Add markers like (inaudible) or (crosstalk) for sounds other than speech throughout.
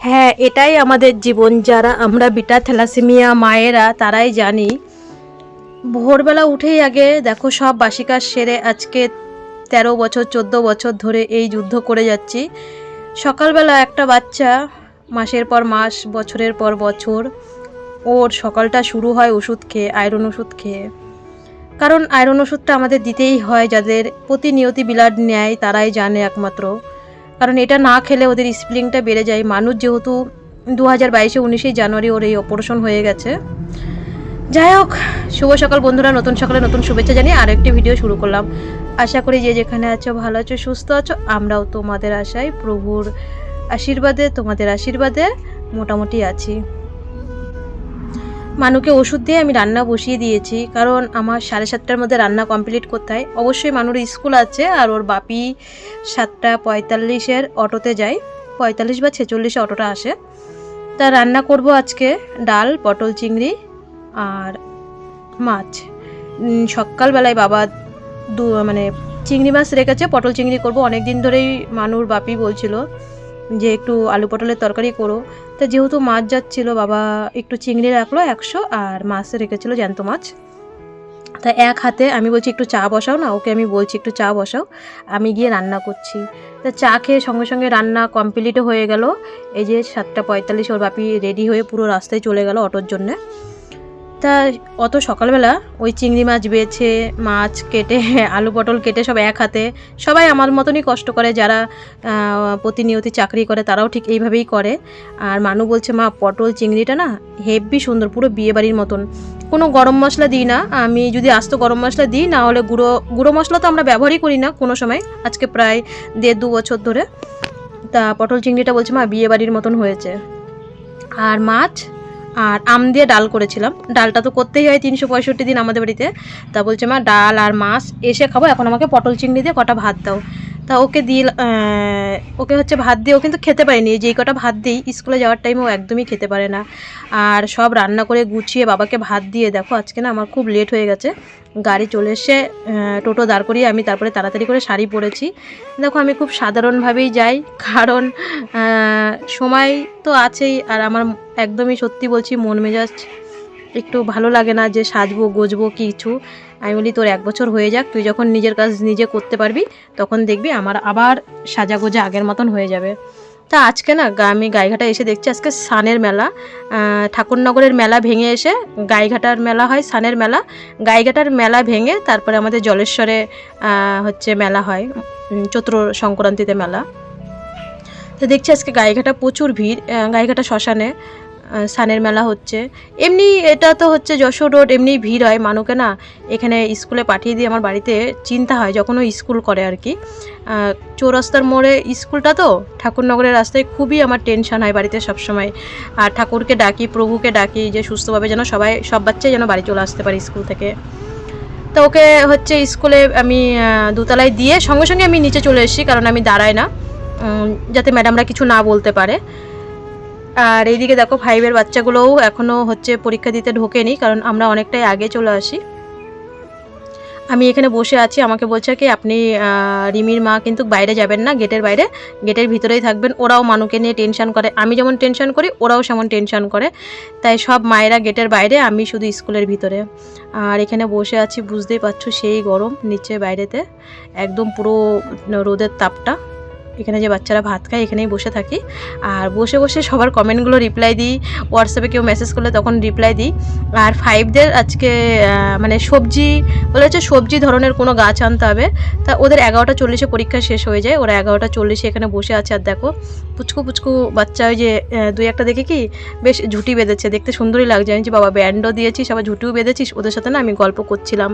হ্যাঁ এটাই আমাদের জীবন। যারা আমরা বিটা থ্যালাসেমিয়া মায়েরা, তারাই জানি। ভোরবেলা উঠেই আগে দেখো সব বাসি কাজ সেরে আজকে তেরো বছর, চোদ্দ বছর ধরে এই যুদ্ধ করে যাচ্ছি। সকালবেলা একটা বাচ্চা, মাসের পর মাস, বছরের পর বছর, ওর সকালটা শুরু হয় ওষুধ খেয়ে, আয়রন ওষুধ খেয়ে। কারণ আয়রন ওষুধটা আমাদের দিতেই হয়, যাদের প্রতিনিয়তি ব্লাড নেয়, তারাই জানে একমাত্র। কারণ এটা না খেলে ওদের স্প্লিংটা বেড়ে যায়। মানুষ যেহেতু দু হাজার বাইশে উনিশে জানুয়ারি ওর এই অপারেশন হয়ে গেছে। যাই হোক, শুভ সকাল বন্ধুরা, নতুন সকালে নতুন শুভেচ্ছা জানিয়ে আর একটি ভিডিও শুরু করলাম। আশা করি যে যেখানে আছো, ভালো আছো, সুস্থ আছো, আমরাও তোমাদের আশায়, প্রভুর আশীর্বাদে তোমাদের আশীর্বাদে মোটামুটি আছি। মানুকে ওষুধ দিয়ে আমি রান্না বসিয়ে দিয়েছি, কারণ আমার সাড়ে সাতটার মধ্যে রান্না কমপ্লিট করতে হয়। অবশ্যই মানুর স্কুল আছে, আর ওর বাপি সাতটা পঁয়তাল্লিশের অটোতে যায়, পঁয়তাল্লিশ বা ছেচল্লিশে অটোটা আসে। তা রান্না করব আজকে ডাল, পটল চিংড়ি আর মাছ। সকালবেলায় বাবা দু মানে চিংড়ি মাছ রেখেছে, পটল চিংড়ি করব। অনেক দিন ধরেই মানুর বাপি বলছিল যে একটু আলু পটলের তরকারি করো। তা যেহেতু মাছ যাচ্ছিল, বাবা একটু চিংড়ি রাখল একশো আর মাছ রেখেছিল জ্যান্ত মাছ। তা এক হাতে আমি বলছি, একটু চা বসাও না, ওকে আমি বলছি, একটু চা বসাও। আমি গিয়ে রান্না করছি। তা চা খেয়ে সঙ্গে সঙ্গে রান্না কমপ্লিটও হয়ে গেল। এই যে সাতটা পঁয়তাল্লিশ, ওর বাপি রেডি হয়ে পুরো রাস্তায় চলে গেল অটোর জন্যে। তা অত সকালবেলা ওই চিংড়ি মাছ বেছে, মাছ কেটে, (laughs) আলু পটল কেটে সব এক হাতে, সবাই আমার মতনই কষ্ট করে যারা প্রতিনিয়তি চাকরি করে তারাও ঠিক এইভাবেই করে। আর মানু বলছে, মা, পটল, চিংড়িটা না হেভি সুন্দর, পুরো বিয়ে বাড়ির মতন। কোনো গরম মশলা দিই না, আমি যদি আস্ত গরম মশলা দিই, না হলে গুঁড়ো গুঁড়ো মশলা তো আমরা ব্যবহারই করি না কোনো সময়। আজকে প্রায় দেড় দু বছর ধরে তা পটল, চিংড়িটা বলছে, মা বিয়ে বাড়ির মতন হয়েছে। আর মাছ? আর আম দিয়ে ডাল করেছিলাম। ডালটা তো করতেই হয় তিনশো পঁয়ষট্টি দিন আমাদের বাড়িতে। তা বলছে, মা, ডাল আর মাছ এসে খাব, এখন আমাকে পটল চিংড়ি দিয়ে কটা ভাত দাও। তা ওকে দিল ওকে হচ্ছে ভাত দিয়ে ও কিন্তু খেতে পারেনি। যেই কটা ভাত দিই স্কুলে যাওয়ার টাইমে ও একদমই খেতে পারে না। আর সব রান্না করে গুছিয়ে বাবাকে ভাত দিয়ে, দেখো আজকে না আমার খুব লেট হয়ে গেছে। গাড়ি চলে এসে টোটো দাঁড় করিয়ে আমি তারপরে তাড়াতাড়ি করে শাড়ি পরেছি। দেখো আমি খুব সাধারণভাবেই যাই, কারণ সময় তো আছেই। আর আমার একদমই সত্যি বলছি মন মেজাজ একটু ভালো লাগে না যে সাজবো, গোজবো কিছু। আমি বলি, তোর এক বছর হয়ে যাক, তুই যখন নিজের কাজ নিজে করতে পারবি, তখন দেখবি আমার আবার সাজা গোজা আগের মতন হয়ে যাবে। তা আজকে না আমি গাইঘাটা এসে দেখছি, আজকে সানের মেলা। ঠাকুরনগরের মেলা ভেঙে এসে, গাইঘাটার মেলা হয়, সানের মেলা। গাইঘাটার মেলা ভেঙে তারপরে আমাদের জলেশ্বরে হচ্ছে মেলা হয় চৈত্র সংক্রান্তিতে মেলা। তো দেখছি আজকে গাইঘাটা প্রচুর ভিড় গাইঘাটা শ্মশানে। সানের মেলা হচ্ছে। এমনি এটা তো হচ্ছে যশোর রোড, এমনি ভিড় হয়। মানুকে না এখানে স্কুলে পাঠিয়ে দিয়ে আমার বাড়িতে চিন্তা হয় যখন স্কুল করে আর কি। চৌরাস্তার মোড়ে স্কুলটা তো, ঠাকুরনগরের রাস্তায় খুবই আমার টেনশন হয় বাড়িতে সবসময়। আর ঠাকুরকে ডাকি, প্রভুকে ডাকি যে সুস্থভাবে যেন সবাই, সব বাচ্চাই যেন বাড়ি চলে আসতে পারে স্কুল থেকে। তো ওকে হচ্ছে স্কুলে আমি দোতলায় দিয়ে সঙ্গে সঙ্গে আমি নিচে চলে এসেছি, কারণ আমি দাঁড়াই না। যাতে ম্যাডামরা কিছু না বলতে পারে। আর এইদিকে দেখো ফাইভের বাচ্চাগুলোও এখনও হচ্ছে পরীক্ষা দিতে ঢোকেনি, কারণ আমরা অনেকটাই আগে চলে আসি। আমি এখানে বসে আছি, আমাকে বলছে কি, আপনি রিমির মা কিন্তু বাইরে যাবেন না গেটের বাইরে। গেটের ভিতরেই থাকবেন, ওরাও মানুকে নিয়ে টেনশন করে। আমি যেমন টেনশন করি, ওরাও সেমন টেনশন করে। তাই সব মায়েরা গেটের বাইরে, আমি শুধু স্কুলের ভিতরে। আর এখানে বসে আছি, বুঝতেই পারছ সেই গরম নিচে বাইরেতে। একদম পুরো রোদের তাপটা। এখানে যে বাচ্চারা ভাত খায়, এখানেই বসে থাকি। আর বসে বসে সবার কমেন্টগুলো রিপ্লাই দিই। হোয়াটসঅ্যাপে কেউ মেসেজ করলে তখন রিপ্লাই দিই। আর ফাইভদের আজকে মানে সবজি বলেছে সবজি ধরনের কোনো গাছ আনতে হবে। তা ওদের এগারোটা চল্লিশে পরীক্ষা শেষ হয়ে যায়। ওরা এগারোটা চল্লিশে এখানে বসে আছে। আর দেখো, পুচকু পুচকু বাচ্চা ওই যে দুই একটা দেখে কি বেশ ঝুঁটি বেঁধেছে। দেখতে সুন্দরই লাগছে। আমি যে বাবা, ব্যান্ডও দিয়েছিস, আবার ঝুঁটিও বেঁধেছিস? ওদের সাথে না আমি গল্প করছিলাম।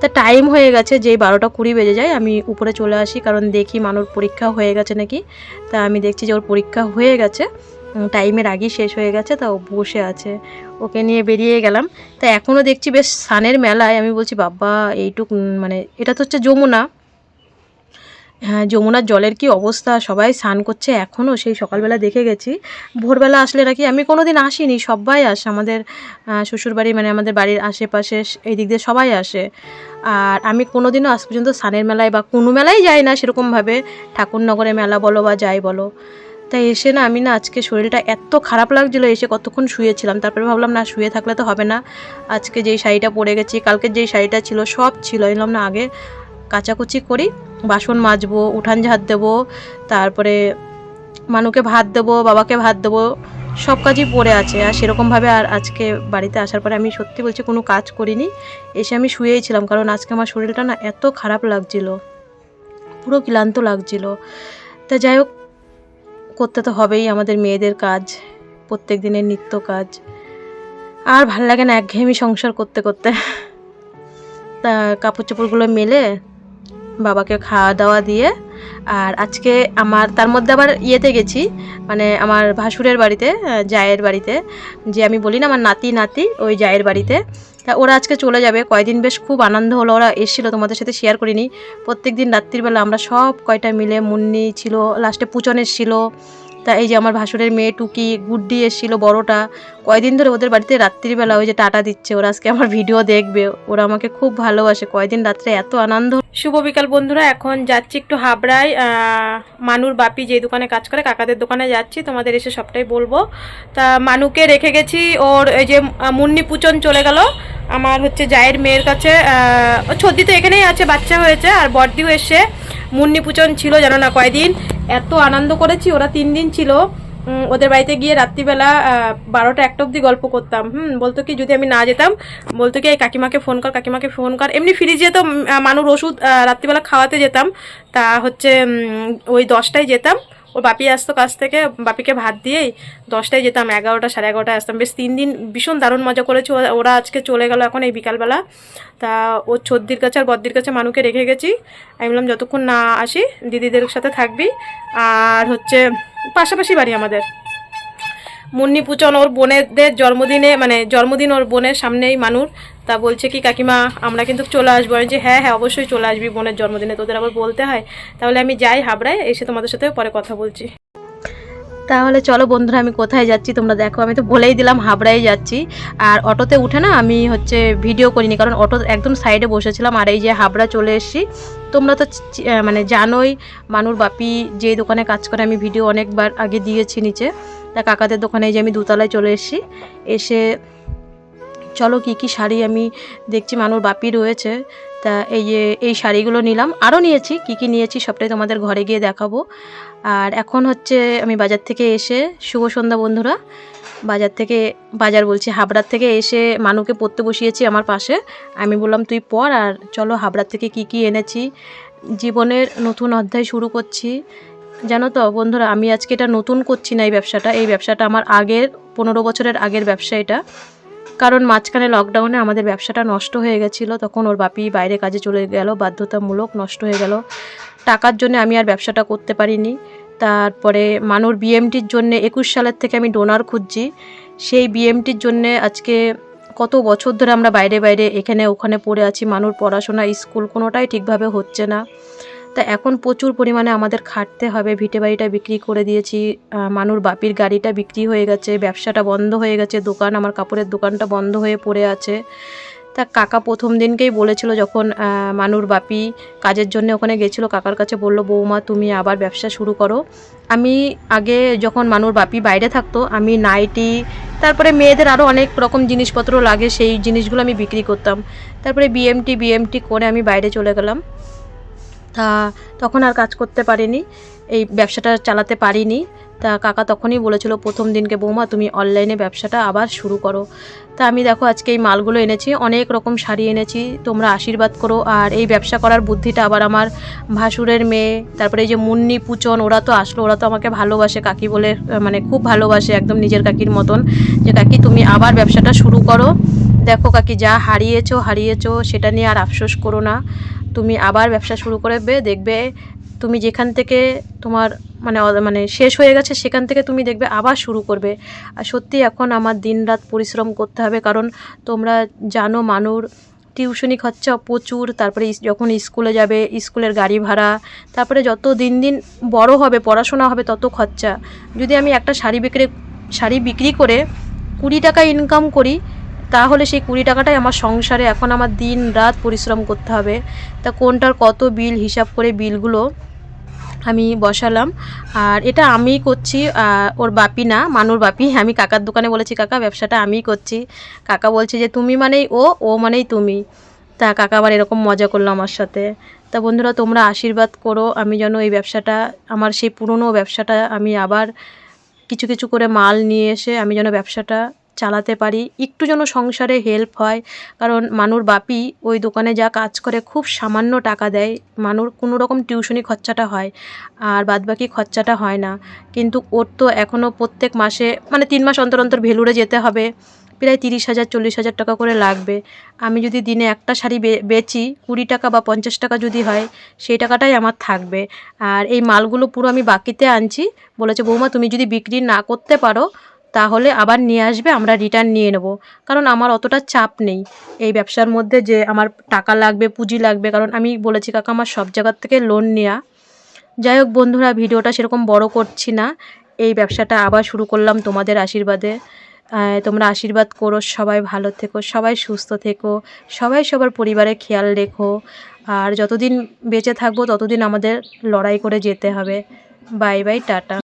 তা টাইম হয়ে গেছে, যেই বারোটা কুড়ি বেজে যায়, আমি উপরে চলে আসি। কারণ দেখি মানুষ পরীক্ষা হয়ে গেছে নাকি? তা আমি দেখছি যে ওর পরীক্ষা হয়ে গেছে। টাইমের আগেই শেষ হয়ে গেছে, তা ও বসে আছে। ওকে নিয়ে বেরিয়ে গেলাম। তা এখনও দেখছি বেশ সানের মেলায়। আমি বলছি, বাবা, এইটুক মানে এটা তো হচ্ছে যমুনা। হ্যাঁ যমুনার জলের কি অবস্থা? সবাই স্নান করছে এখনও সেই সকালবেলা দেখে গেছি। ভোরবেলা আসলে নাকি আমি কোনো দিন আসিনি, সবাই আসে আমাদের শ্বশুরবাড়ি মানে আমাদের বাড়ির আশেপাশে এই দিক দিয়ে সবাই আসে। আর আমি কোনো দিনও আজ পর্যন্ত স্নানের মেলায় বা কোনো মেলায় যাই না সেরকমভাবে, ঠাকুরনগরে মেলা বলো বা যাই বলো। তাই এসে না আমি না আজকে শরীরটা এত খারাপ লাগছিল, এসে কতক্ষণ শুয়েছিলাম, তারপরে ভাবলাম না শুয়ে থাকলে তো হবে না। আজকে যেই শাড়িটা পরে গেছি কালকে যেই শাড়িটা ছিল, সব ছিল এলাম না আগে কাচাকুচি করি, বাসন মাজবো, উঠান ঝাড় দেবো, তারপরে মানুকে ভাত দেবো, বাবাকে ভাত দেবো, সব কাজই পড়ে আছে। আর সেরকমভাবে আর আজকে বাড়িতে আসার পরে আমি সত্যি বলছি কোনো কাজ করিনি। এসে আমি শুয়েই ছিলাম, কারণ আজকে আমার শরীরটা না এত খারাপ লাগছিল, পুরো ক্লান্ত লাগছিল। তা যাই হোক, করতে তো হবেই আমাদের মেয়েদের কাজ, প্রত্যেক দিনের নিত্য কাজ। আর ভালো লাগে না একঘেয়েমি সংসার করতে করতে। তা কাপড় চোপড়গুলো মেলে বাবাকে খাওয়া দাওয়া দিয়ে। আর আজকে আমার, তার মধ্যে আবার ইয়েতে গেছি মানে আমার ভাসুরের বাড়িতে জায়ের বাড়িতে। যে আমি বলি না, আমার নাতি নাতি, ওই জায়ের বাড়িতে। তা ওরা আজকে চলে যাবে। কয়দিন বেশ খুব আনন্দ হলো, ওরা এসেছিল, তোমাদের সাথে শেয়ার করিনি। প্রত্যেক দিন রাত্রিবেলা আমরা সব কয়টা মিলে মুন্নি ছিল লাস্টে পুচন এসেছিল। তা এই যে আমার ভাসুরের মেয়ে টুকি, গুড্ডি এসেছিল বড়টা, কয়দিন ধরে ওদের বাড়িতে রাত্রিবেলা ওই যে টাটা দিচ্ছে, ওরা আজকে আমার ভিডিও দেখবে, ওরা আমাকে খুব ভালোবাসে, কয়দিন রাত্রে এত আনন্দ। শুভ বিকাল বন্ধুরা, এখন যাচ্ছি একটু হাবড়ায় মানুর বাপি যে দোকানে কাজ করে, কাকাদের দোকানে যাচ্ছি, তোমাদের এসে সবটাই বলব। তা মানুকে রেখে গেছি, ওর এই যে মুন্নি পুচন চলে গেল, আমার হচ্ছে জায়ের মেয়ের কাছে ছদ্দি তো এখানেই আছে, বাচ্চা হয়েছে, আর বড়দিও এসে মুন্নি পূজন ছিল জানো না কয়দিন? এত আনন্দ করেছি, ওরা তিন দিন ছিল। ওদের বাড়িতে গিয়ে রাত্রিবেলা বারোটা একটা অব্দি গল্প করতাম। হুম, বলতো কি, যদি আমি না যেতাম, বলতো কি কাকিমাকে ফোন কর, কাকিমাকে ফোন কর। এমনি ফ্রিজে তো মানুষ ওষুধ রাত্রিবেলা খাওয়াতে যেতাম। তা হচ্ছে ওই দশটায় যেতাম। ওর বাপি আসতো কাছ থেকে, বাপিকে ভাত দিয়েই দশটায় যেতাম, এগারোটা, সাড়ে এগারোটায় আসতাম। বেশ তিন দিন ভীষণ দারুণ মজা করেছে ওরা- আজকে চলে গেল এখন এই বিকালবেলা। তা ওর ছদ্দির কাছে আর বদ্দির কাছে মানুকে রেখে গেছি। আমি বললাম, যতক্ষণ না আসি, দিদিদের সাথে থাকবি। আর হচ্ছে পাশাপাশি বাড়ি আমাদের। মুন্নি পুচন ওর বোনেদের জন্মদিনে মানে জন্মদিন ওর বোনের সামনেই মানুষ তা বলছে কি, কাকিমা, আমরা কিন্তু চলে আসব। আমি যে হ্যাঁ হ্যাঁ অবশ্যই চলে আসবি বোনের জন্মদিনে। তোদের আবার বলতে হয়। তাহলে আমি যাই হাবড়ায়, এসে তোমাদের সাথে পরে কথা বলছি। তাহলে চলো বন্ধুরা, আমি কোথায় যাচ্ছি তোমরা দেখো। আমি তো বলেই দিলাম হাবড়ায় যাচ্ছি। আর অটোতে উঠে না আমি হচ্ছে ভিডিও করিনি, কারণ অটো একদম সাইডে বসেছিলাম। আর এই যে হাবড়া চলে এসেছি। তোমরা তো মানে জানোই, মানুর বাপি যে দোকানে কাজ করে, আমি ভিডিও অনেকবার আগে দিয়েছি নিচে। তা কাকাদের দোকানে যে আমি দুতলায় চলে এসেছি। এসে চলো কি কি শাড়ি আমি দেখছি, মানুর বাপি রয়েছে। তা এই যে এই শাড়িগুলো নিলাম। আরও নিয়েছি, কি কি নিয়েছি সবটাই তোমাদের ঘরে গিয়ে দেখাবো। আর এখন হচ্ছে আমি বাজার থেকে এসে, শুভ সন্ধ্যা বন্ধুরা, বাজার থেকে, বাজার বলছি, হাবড়ার থেকে এসে মানুকে পড়তে বসিয়েছি আমার পাশে। আমি বললাম, তুই পড় আর চলো হাবড়ার থেকে কি কি এনেছি? জীবনের নতুন অধ্যায় শুরু করছি। জানো তো বন্ধুরা, আমি আজকে এটা নতুন করছি না এই ব্যবসাটা। এই ব্যবসাটা আমার আগের, পনেরো বছরের আগের ব্যবসা এটা। কারণ মাঝখানে লকডাউনে আমাদের ব্যবসাটা নষ্ট হয়ে গেছিল, তখন ওর বাপি বাইরে কাজে চলে গেল, বাধ্যতামূলক নষ্ট হয়ে গেল। টাকার জন্য আমি আর ব্যবসাটা করতে পারিনি। তারপরে মানুর বিএমটির জন্য একুশ সালের থেকে আমি ডোনার খুঁজছি। সেই বিএমটির জন্য আজকে কত বছর ধরে আমরা বাইরে বাইরে এখানে ওখানে পড়ে আছি। মানুর পড়াশোনা, স্কুল কোনোটাই ঠিকভাবে হচ্ছে না। তা এখন প্রচুর পরিমাণে আমাদের খাটতে হবে। ভিটে বাড়িটা বিক্রি করে দিয়েছি। মানুর বাপির গাড়িটা বিক্রি হয়ে গেছে। ব্যবসাটা বন্ধ হয়ে গেছে। দোকান, আমার কাপড়ের দোকানটা বন্ধ হয়ে পড়ে আছে। তা কাকা প্রথম দিনকেই বলেছিল যখন মানুর বাপি কাজের জন্য ওখানে গেছিল, কাকার কাছে বলল, বৌমা, তুমি আবার ব্যবসা শুরু করো। আমি আগে যখন মানুর বাপি বাইরে থাকতো, আমি নাইটি, তারপরে মেয়েদের আরও অনেক রকম জিনিসপত্র লাগে, সেই জিনিসগুলো আমি বিক্রি করতাম। তারপরে বিএমটি বিএমটি করে আমি বাইরে চলে গেলাম। তা তখন আর কাজ করতে পারিনি। এই ব্যবসাটা চালাতে পারিনি। তা কাকা তখনই বলেছিল, প্রথম দিনকে বৌমা, তুমি অনলাইনে ব্যবসাটা আবার শুরু করো। তা আমি দেখো আজকে এই মালগুলো এনেছি, অনেক রকম শাড়ি এনেছি, তোমরা আশীর্বাদ করো। আর এই ব্যবসা করার বুদ্ধিটা আবার আমার ভাসুরের মেয়ে, তারপরে এই যে মুন্নি পুচন, ওরা তো আসলো, ওরা তো আমাকে ভালোবাসে, কাকি বলে মানে খুব ভালোবাসে, একদম নিজের কাকির মতন। যে কাকি, তুমি আবার ব্যবসাটা শুরু করো। দেখো কাকি, যা হারিয়েছো হারিয়েছো, সেটা নিয়ে আর আফসোস করো না। তুমি আবার ব্যবসা শুরু করবে, দেখবে তুমি যেখান থেকে তোমার মানে মানে শেষ হয়ে গেছে সেখান থেকে তুমি দেখবে আবার শুরু করবে। আর সত্যি এখন আমার দিনরাত পরিশ্রম করতে হবে, কারণ তোমরা জানো মানুর টিউশনি খরচা প্রচুর, তারপরে যখন স্কুলে যাবে, স্কুলের গাড়ি ভাড়া, তারপরে যত দিন দিন বড় হবে, পড়াশোনা হবে, তত খরচা। যদি আমি একটা শাড়ি বিক্রি শাড়ি বিক্রি করে কুড়ি টাকা ইনকাম করি তাহলে সেই কুড়ি টাকাটাই আমার সংসারে এখন আমার দিন রাত পরিশ্রম করতে হবে। তা কোনটার কত বিল, হিসাব করে বিলগুলো আমি বসালাম। আর এটা আমিই করছি ওর বাপি না, মানুর বাপি। আমি কাকার দোকানে বলেছি, কাকা, ব্যবসাটা আমিই করছি। কাকা বলছে যে, তুমি মানেই ও ও মানেই তুমি। তা কাকা আবার এরকম মজা করল আমার সাথে। তা বন্ধুরা, তোমরা আশীর্বাদ করো, আমি যেন এই ব্যবসাটা, আমার সেই পুরনো ব্যবসাটা আমি আবার কিছু কিছু করে মাল নিয়ে এসে আমি যেন ব্যবসাটা চালাতে পারি, একটু যেন সংসারে হেল্প হয়। কারণ মানুর বাপি ওই দোকানে যা কাজ করে খুব সামান্য টাকা দেয়, মানুর কোনো রকম টিউশনি খরচাটা হয় আর বাদবাকি খরচাটা হয় না। কিন্তু ওর তো এখনও প্রত্যেক মাসে মানে তিন মাস অন্তর অন্তর ভেলুরে যেতে হবে, প্রায় তিরিশ হাজার, চল্লিশ হাজার টাকা করে লাগবে। আমি যদি দিনে একটা শাড়ি বেচি, কুড়ি টাকা বা পঞ্চাশ টাকা যদি হয়, সেই টাকাটাই আমার থাকবে। আর এই মালগুলো পুরো আমি বাকিতে আনছি, বলেছে, বৌমা, তুমি যদি বিক্রি না করতে পারো তাহলে আবার নিয়ে আসবে, আমরা রিটার্ন নিয়ে নেব। কারণ আমার অতটা চাপ নেই এই ব্যবসার মধ্যে যে আমার টাকা লাগবে, পুঁজি লাগবে। কারণ আমি বলেছি, কাকা, আমার সব জায়গার থেকে লোন নেওয়া যাই হোক বন্ধুরা, ভিডিওটা সেরকম বড় করছি না। এই ব্যবসাটা আবার শুরু করলাম তোমাদের আশীর্বাদে। তোমরা আশীর্বাদ করো, সবাই ভালো থেকো, সবাই সুস্থ থেকো, সবাই সবার পরিবারের খেয়াল রেখো। আর যতদিন বেঁচে থাকব, ততদিন আমাদের লড়াই করে যেতে হবে। Bye bye, tata.